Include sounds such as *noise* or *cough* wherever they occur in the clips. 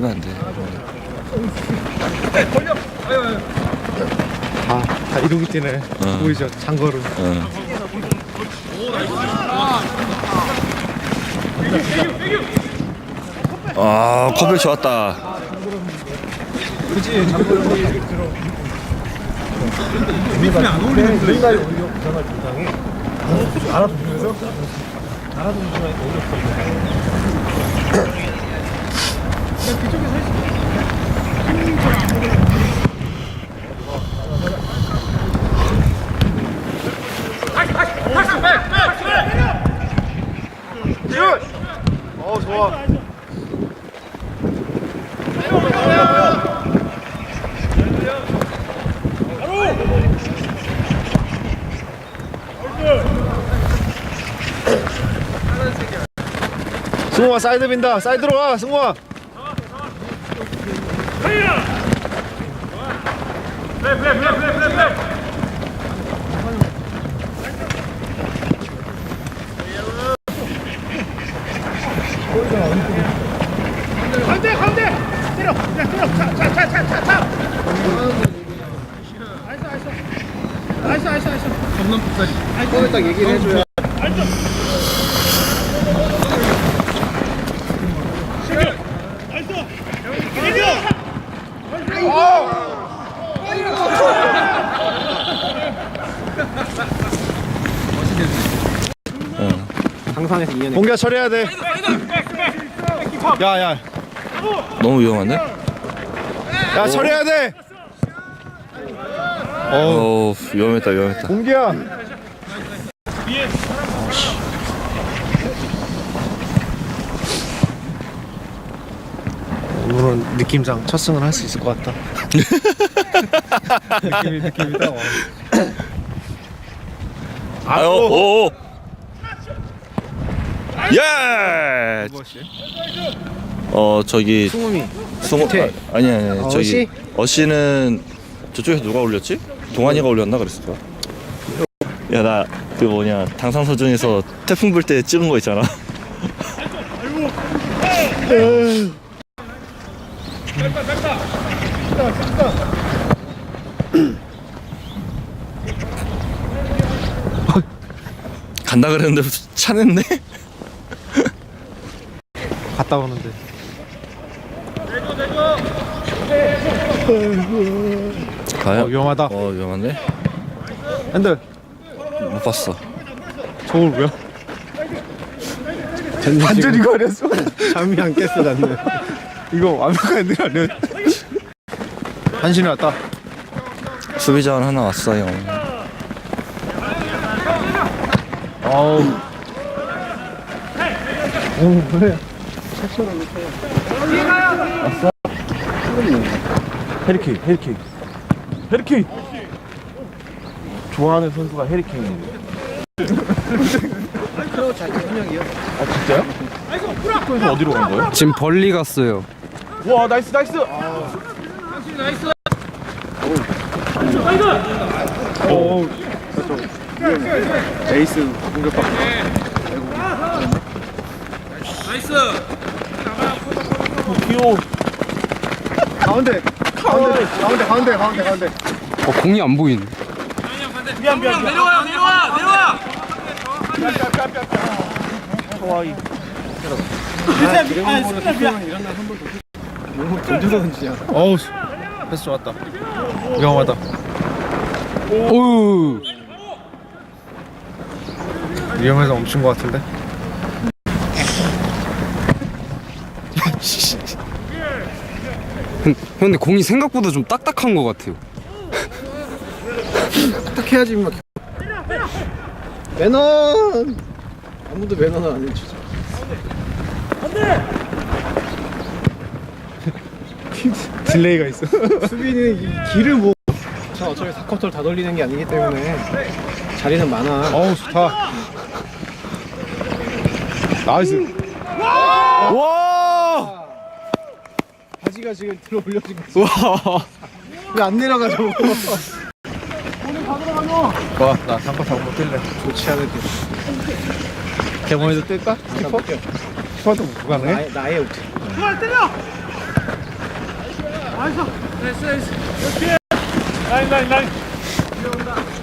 뛰면 안 돼. 아, 다 이러고 뛰네. 어. 보이죠? 장거름. 어. 아, 컵백 좋았다. 그지? 장거름이 들어. 밑에 안 어울리는 플레이. 맨날 오히려 부상할 부상이 알아두면서 알아두면서 오히려 어 좋아. 승우아 사이드 빈다. 사이드로 와, 승우아. 가운데 나이스 나이스 나이스 나이스 나이스 북사지. 그거 딱 얘기를 해줘야. 나이스 때려 2년. 공격 처리해야 돼. 야, 야, 너무 위험한데? 야, 처리해야 돼. 어, 어, 위험했다, 위험했다. 공기야. 오늘은 느낌상 첫 승을 할 수 있을 것 같다. *laughs* 느낌이 느낌이다. 어. 아유, 오, 오. 예! 어, 저기, 승우미. 밑에. 아, 아니, 아니, 아니, 어, 저기, 어시는 저쪽에서 누가 올렸지? 동환이가 올렸나 그랬을 거야. 야, 나, 그 뭐냐, 당상서 중에서 태풍 불 때 찍은 거 있잖아. *laughs* 간다 그랬는데 차냈네? *laughs* 갔다 오는데. 가요? 어, 위험하다. 어, 위험한데? 핸들. 못 봤어. 저걸 왜요? 완전히 거렸어. 잠이 안 깼어 나는. *laughs* 이거 완벽한 핸들 아니야? 한신이 왔다. 수비자원 하나 왔어요. 어우. 오 그래. 왔어. 헤리케인, 헤리케인, 헤리케인. 좋아하는 선수가 헤리케인이에요. 아 진짜요? 그래서 어디로 간 거예요? 지금 벌리 갔어요. 와 나이스 나이스. 오. 에이스 공격받고. 나이스. 귀여워. 가운데. 가운데. 가운데. 가운데. 가운데. 가운데. 어, 공이 안 보이네. 좋아 이. 어우, 패스 좋았다. 위험하다. 오우. 위험해서 멈춘 것 같은데. 형, 근데 공이 생각보다 좀 딱딱한 것 같아요. 딱 해야지 막. 매너. 아무도 매너는 안 해주죠. *laughs* 딜레이가 있어. *laughs* 수비는 이 길을 뭐. 자 어차피 4쿼터를 다 돌리는 게 아니기 때문에 자리는 많아. 어우 좋다. 나이스. 와. 바지가 지금 들어 올려진 거. 와. 왜안 내려가 저거. 와, 나 잠깐 잡고 뛸래. 좋지 않을 때. 개봉해도 뜰까? 키퍼? 키퍼도 무관해? 나의, 나의 우트. 라인 라인 라인 어 경준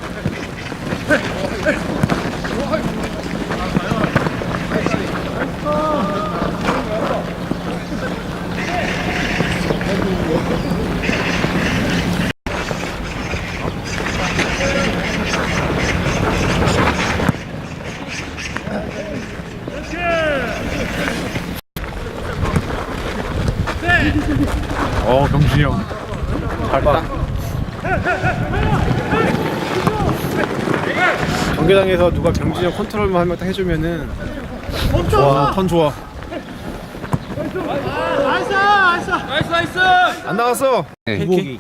이 형. 잘다. 경기장에서 누가 형 컨트롤만 한명딱 해주면은 좋아 턴 좋아. 나이스 나이스 나이스 나이스 안 나갔어. 네. 규목이.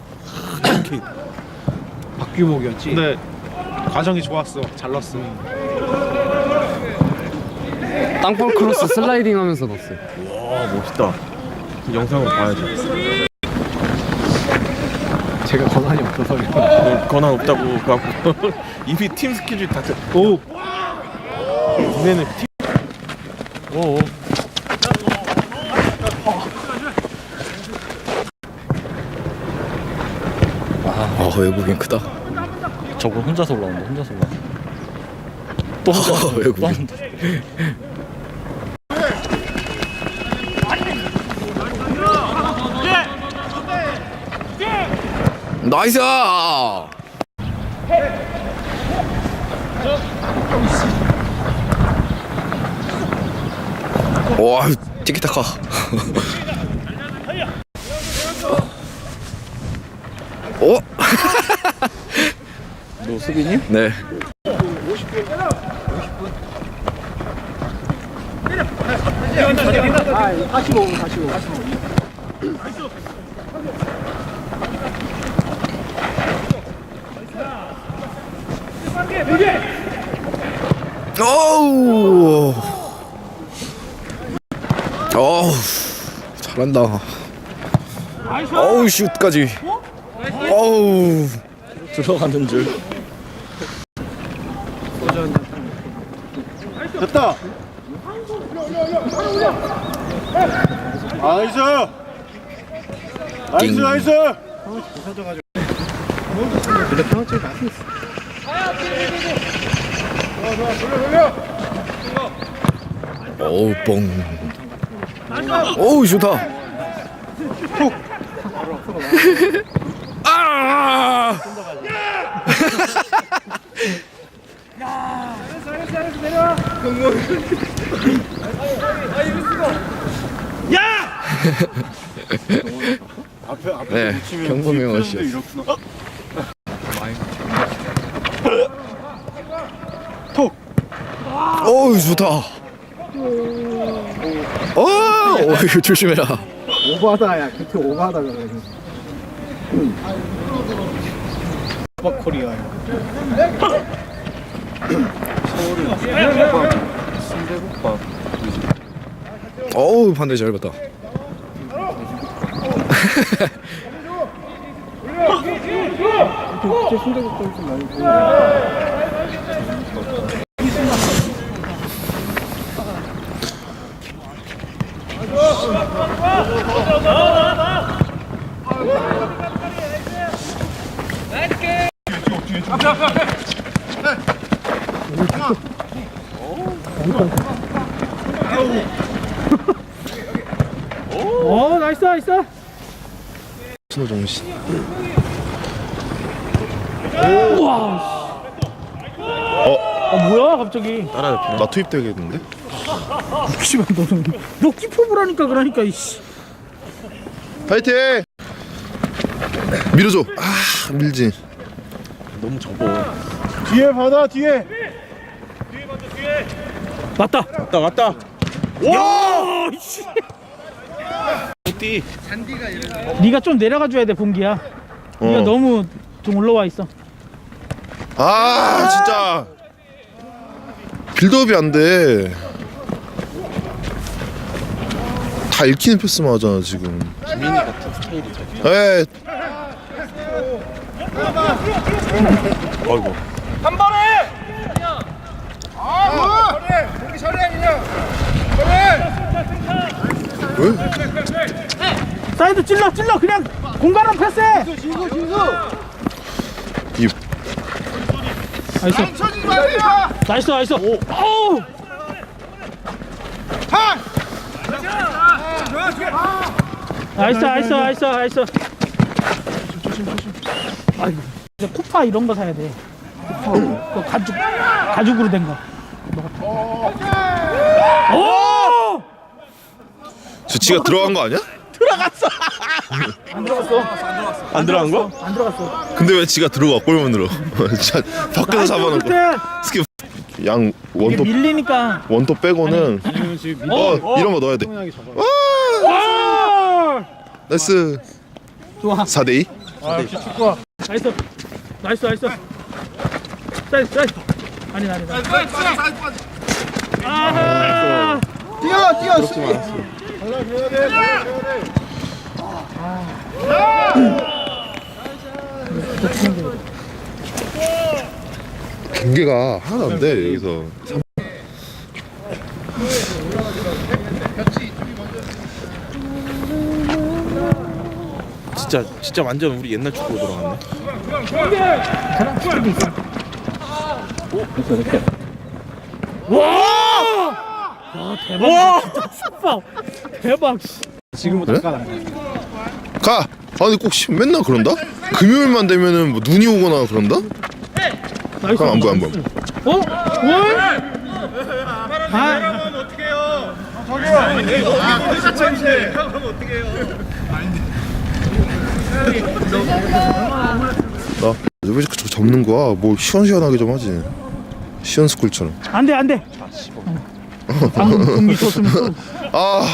박규목이었지. 근데 과정이 좋았어. 잘 넣었어. 땅볼 크로스 슬라이딩 하면서 넣었어요. 와 멋있다. 영상으로 봐야지. 제가 권한이 없어서 권한 없다고 그래갖고 *laughs* 이미 팀 스케줄 다 짜- 오. 니네는 팀. 오. 아 외국인 크다 저거 혼자서 올라온다 혼자서 올라 또 혼자 외국인 나이스 와 티키타카 어? 너 수빈이? 네. 어우. 어우. 잘한다. 어우 슛까지. 어우. 들어가는 줄. 됐다. 나이스. 나이스 띵. 나이스. 근데 평점 많이 있어. 어우 뻥. 어우 좋다. 아! 앞에 앞에 네, 경범이. 표현도 이렇구나. 톡. 어우 좋다. 어, 어 이거 조심해라. 오바다야. 그렇게 오바다 그래. 오바 코리아야. *laughs* 어우 반대 잘 봤다. 국제 순대국밥 좀 많이 어 나이스 나이스. 신호정 씨. 어? 뭐야 갑자기? 따라 나 투입되겠는데? 씨발 너는 너 키퍼부라니까 그러니까 이씨 파이팅! 밀어줘. 아 밀지. 너무 접어. 뒤에 받아 뒤에. 맞다 왔다 왔다. 네가 좀 내려가 줘야 돼 봉기야 네가 어. 너무 좀 올라와 있어 아 진짜 빌드업이 안 돼. 다 읽히는 패스만 하잖아 지금. 지민이 같은 스타일이죠. 에. 아이고. 왜? 사이드 찔러 찔러. 그냥 공간은 패스해. 이 나이스. 나이스 나이스. 오. 어우 나이스 나이스 나이스 나이스. 아이고. 이제 쿠파 이런 거 사야 돼. 쿠파 그 가죽 가죽으로 된거. 오! 저 지가 들어간 거 아니야? 안 들어갔어. 안 들어간 거? 안 들어갔어. 근데 왜 지가 들어가? *laughs* 진짜 밖에서 잡아놓고. 스킵. 양 이게 원톱 밀리니까. 원톱 빼고는 지금 어, 이런 거 넣어야 돼. 와! 나이스. 좋아 4대 2. 아, 역시 축구야. 나이스. 나이스, 나이스. 나이스, 나이스. 아니, 아니, 아니. 아하! 뛰어 뛰어 수비. 경계가 하나도 안 돼, 여기서. 진짜 진짜 완전 우리 옛날 축구로 돌아갔네. 와, 대박. 진짜 축구. 대박. 씨. 지금부터? 가라. 가! 아, 근데 꼭 시- 맨날 그런다? 금요일만 되면은 뭐 눈이 오거나 그런다? 나이스. 그럼 안 보여, 안 보여. 어? 뭘? 아, 나, 왜 자꾸 저 접는 거야? 뭐 시원시원하게 좀 하지. 시원스쿨처럼. 안 돼, 안 돼. 방금 *laughs* 줬으면 또. 아,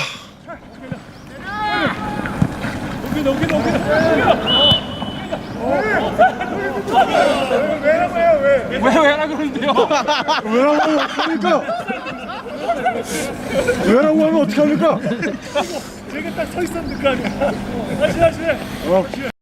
왜라고 하면 어떻게 합니까? 저희가 딱 서 있었는 거 아니야. 다시 다시. 어.